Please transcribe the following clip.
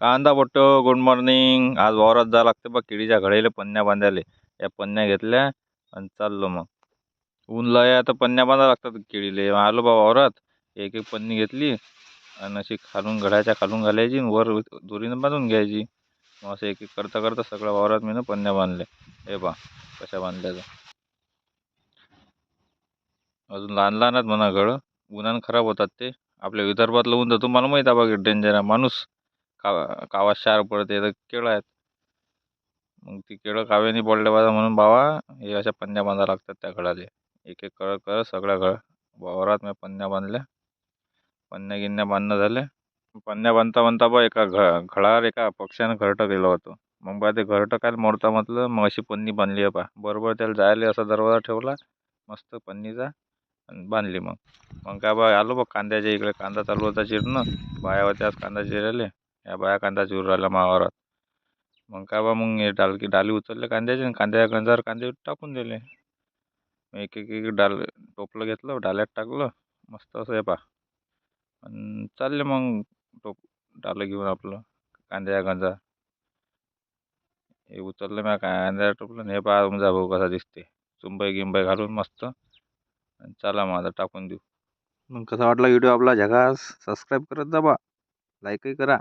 कांदा Batto good morning आज वावरात जावं लागते बा केळीच्या घडेले पन्न्या बांधायला. या पन्न्या घेतल्या आणि चाललो मग. ऊन लय आता पन्न्या बांधा लागतात केळीला आलो बा वावरात. एक एक पन्नी घेतली आणि अशी खालून घड्याच्या खालून घालायची वर दोरीनं बांधून घ्यायची. मग असं एक एक करता करता सगळ्या वावरात मी पन्न्या बांधल्या. हे पा कशा बांधल्या अजून लहान लहान आहेत म्हणा घडं उन्हानं खराब होतात ते. आपल्या विदर्भातलं ऊन तर तुम्हाला माहीत आहे बघा डेंजर आहे. माणूस कावा कावा शार पडते तर केळं आहेत. मग ती केळं काव्याने पडले पाहिजे म्हणून बाबा हे अशा पंन्या बांधा लागतात त्या घडाले एक एक करत करत सगळ्या घ वावरात मी पंन्या बांधल्या. पन्न्या गिन्न्या बांधणं झाले. पन्न्या बांधता बांधता बा एका घ घडावर एका पक्ष्यानं घरटं केलं होतं. मग बा ते घरटं काय मोडता म्हटलं मग अशी पन्नी बांधली आहे पा बरोबर त्याला जायला असा दरवाजा ठेवला मस्त पन्नीचा आणि बांधली मग. मग काय बा आलो बा कांद्याच्या इकडे कांदा चालू होता चिरणं. बाया होत्या कांदा चिरायला या बाया कांदा चिरून राहिला मावावरात मग काय बा मग हे डालकी डाली उचलल्या कांद्याचे आणि कांद्याच्या गंजावर कांदे टाकून दिले. एक एक एक डाल टोपलं घेतलं डाल्यात टाकलं मस्त असं हे पहा. आणि चालले मग टोप डालं घेऊन आपलं कांद्या गंजा. हे उचललं मी कांद्या टोपलं हे पहा तुमचा भाऊ कसा दिसते चुंबई गिंबई घालून मस्त. आणि चला मग आता टाकून देऊ. मग कसा वाटला व्हिडिओ आपला? झगास सबस्क्राईब करत जा बा. लाईकही करा.